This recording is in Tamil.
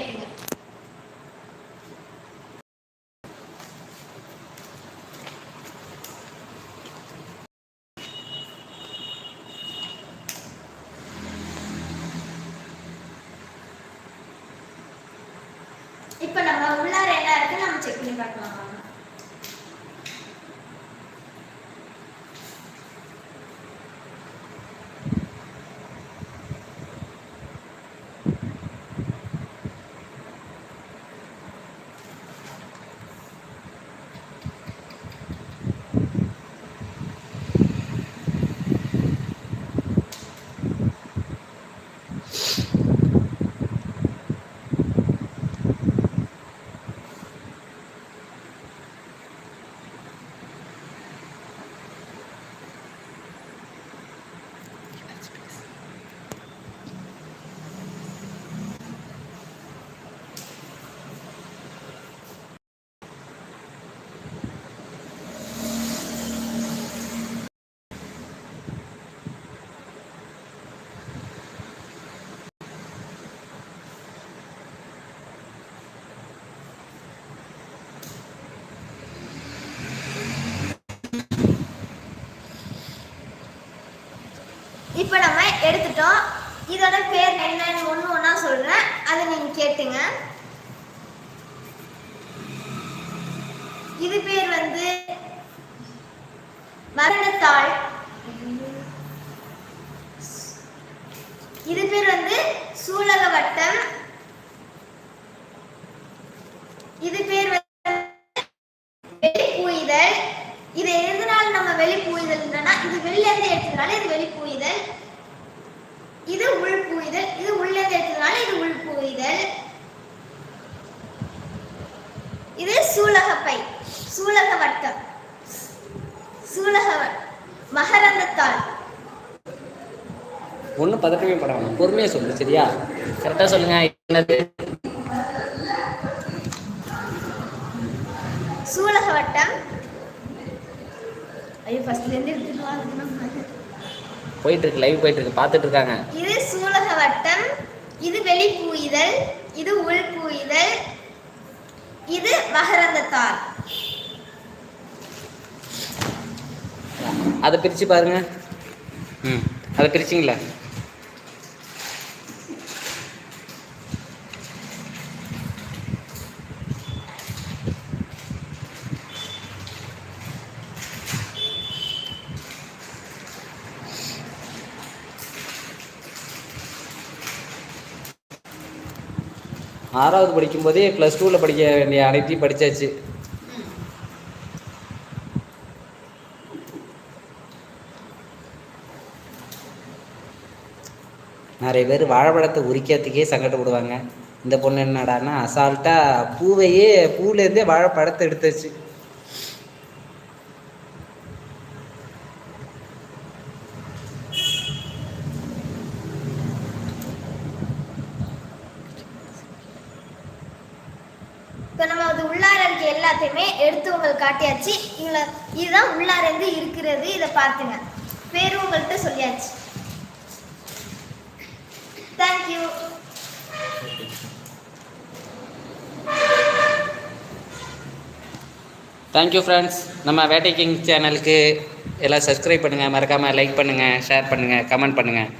கேட்டுங்க. இப்போ நம்ம உள்ளார என்ன இருக்கு? நம்ம செக் பண்ணி பார்க்கலாம். இப்போ நம்ம எடுத்துட்டோம். இதோட பேர் என்னன்னு ஒன்று ஒன்றா சொல்கிறேன் அதை நீங்கள் கேட்டுங்க. இது பேர் வந்து மரணத்தாள். இது பேர் வந்து சூலக வட்டம் இது பேர் வந்து வெளிப்பூய்தல் இது எதனால நம்ம வெளிப்பூய்தல்ன்றனா இது வெளில இருந்து எடுத்ததுனால இது வெளிப்பூய்தல் இது உள்பூய்தல் இது உள்ள இருந்து எடுத்ததுனால இது உள்பூய்தல் இது சூலகப்பை. சூலக வட்டம். சூலக மகரந்தத்தாள் ஒன்றும் பதட்டமே பட வேணாம் பொறுமையாக சொல்லு சரியா? கரெக்டாக சொல்லுங்க என்னது? சூலக வட்டம். ஐயோ ஃபர்ஸ்ட்ல இருந்து எடுத்துட்டு வாங்க போயிட்டு இருக்கு லைவ் போயிட்டு இருக்கு பார்த்துட்டு இருக்காங்க இது சூலக வட்டம் இது வெளிப்பூய்தல் இது உள்பூய்தல் இது மகரந்தத்தாள் அதை பிரித்து பாருங்க. ம் அதை பிரிச்சிங்களா? ஆறாவது படிக்கும்போதே ப்ளஸ் டூவில் படிக்க வேண்டிய அனைத்தையும் படித்தாச்சு நிறைய பேர் வாழைப்பழத்தை உரிக்கிறதுக்கே சங்கடப்படுவாங்க. இந்த பொண்ணு என்னடான்னா அசால்ட்டாக பூவையே பூவிலேருந்தே வாழைப்பழத்தை எடுத்துச்சு. இப்போ நம்ம அது உள்ளார இருக்க எல்லாத்தையுமே எடுத்து உங்களுக்கு காட்டியாச்சு. இதில் இதுதான் உள்ளார இருந்து இருக்கிறது. இதை பார்த்துங்க. பேரும் உங்கள்கிட்ட சொல்லியாச்சு. தேங்க்யூ தேங்க்யூ ஃப்ரெண்ட்ஸ் நம்ம வேட்டை கிங் சேனலுக்கு எல்லாம் சப்ஸ்கிரைப் பண்ணுங்கள் மறக்காமல் லைக் பண்ணுங்கள் ஷேர் பண்ணுங்கள் கமெண்ட் பண்ணுங்கள்